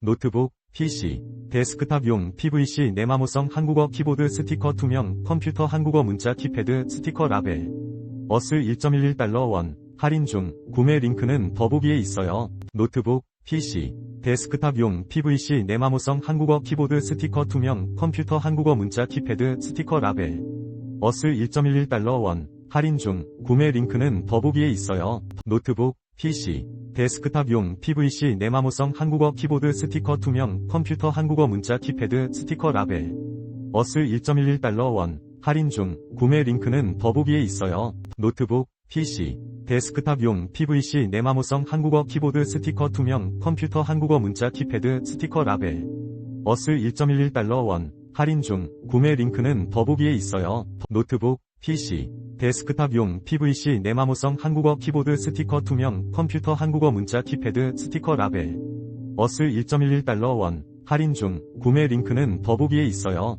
노트북, PC, 데스크탑용 PVC 내마모성 한국어 키보드 스티커 투명 컴퓨터 한국어 문자 키패드 스티커 라벨. 어스 1.11달러 원. 할인 중. 구매 링크는 더보기에 있어요. 노트북, PC, 데스크탑용 PVC 내마모성 한국어 키보드 스티커 투명 컴퓨터 한국어 문자 키패드 스티커 라벨. 어스 1.11달러 원. 할인 중. 구매 링크는 더보기에 있어요. 노트북, PC, 데스크탑용 PVC 내마모성 한국어 키보드 스티커 투명 컴퓨터 한국어 문자 키패드 스티커 라벨. 어스 1.11달러 원. 할인 중. 구매 링크는 더보기에 있어요. 노트북, PC, 데스크탑용 PVC 내마모성 한국어 키보드 스티커 투명 컴퓨터 한국어 문자 키패드 스티커 라벨. 어스 1.11달러 원. 할인 중. 구매 링크는 더보기에 있어요. 노트북, PC, 데스크탑용 PVC 내마모성 한국어 키보드 스티커 투명 컴퓨터 한국어 문자 키패드 스티커 라벨. 어스 1.11달러 원. 할인 중. 구매 링크는 더보기에 있어요.